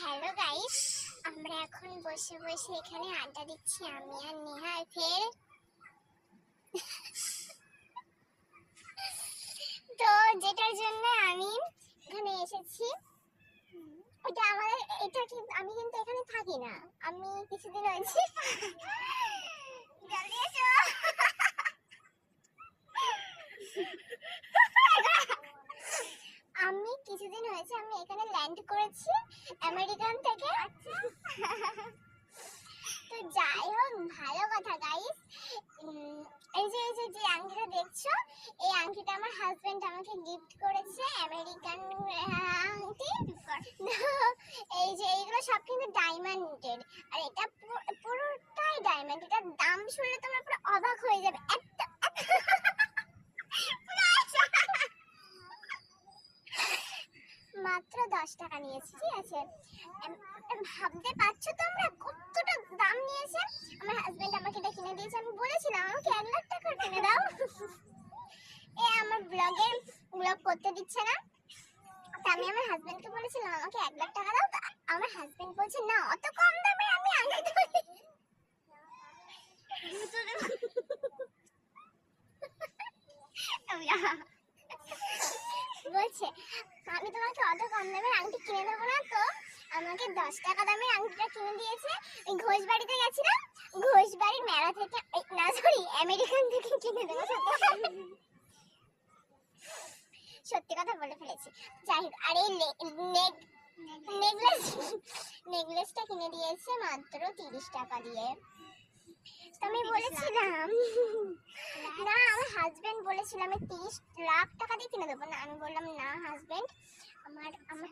Hello guys, আমরা এখন বসে বসে এখানে আড্ডা দিচ্ছি, আমি আর নেহা ফের। তো যেটার জন্য আমি এখানে এসেছি, ওটা আমাদের, এটা কি, আমি কিন্তু এখানে থাকি না, আমি কিছুদিন হয়েছে জলদি এসো আমি কিছুদিন হয়েছে, আমি এখানে ল্যান্ড করেছি আমেরিকান থেকে। তো যাই হোক, ভালো কথা গাইস এই যে এই যে যে আংটিটা দেখছ, এই আংটিটা আমার হাজবেন্ড আমাকে গিফট করেছে আমেরিকান আংটি। এই যে, এইগুলো সব কিন্তু ডায়মন্ডের আর এটা পুরোটাই ডায়মন্ড এটার দাম শুনলে তোমরা পুরো অবাক হয়ে যাবে। এত মাত্র দশ টাকা নিয়েছি, ঠিক আছে? ভাবতে পারছ তোমরা? কতটা দাম নিয়েছে? আমার হাজবেন্ড আমাকে এটা কিনে দিয়েছে, আমি বলেছিলাম, আমাকে এক লাখ টাকা কিনে দাও। এ আমার ব্লগে ব্লগ করতে দিচ্ছে না। তা আমি আমার হাজবেন্ডকে বলেছিলাম, আমাকে এক লাখ টাকা দাও। আমার হাজবেন্ড বলছে, না, অত কম দামে আমি আনতে পারি বলছে, আমি তোমাকে অত কম দামের আংটি কিনে দেবো না তো। আমাকে দশ টাকা দামের আংটিটা কিনে দিয়েছে। ওই ঘোষ বাড়িতে গেছিলাম। ঘোষ বাড়ির মেলা থেকে না সরি আমেরিকান থেকে কিনে দেবো, সত্যি কথা। বলে ফেলেছি। যাই হোক, আর এই নেক, নেকলেস, নেকলেসটা কিনে দিয়েছে মাত্র তিরিশ টাকা দিয়ে। তো আমি বলেছিলাম বলেছিল আমি তিরিশ লাখ টাকা দিয়ে কিনে দেবো। না, আমি বললাম, না হাজবেন্ড আমার আমার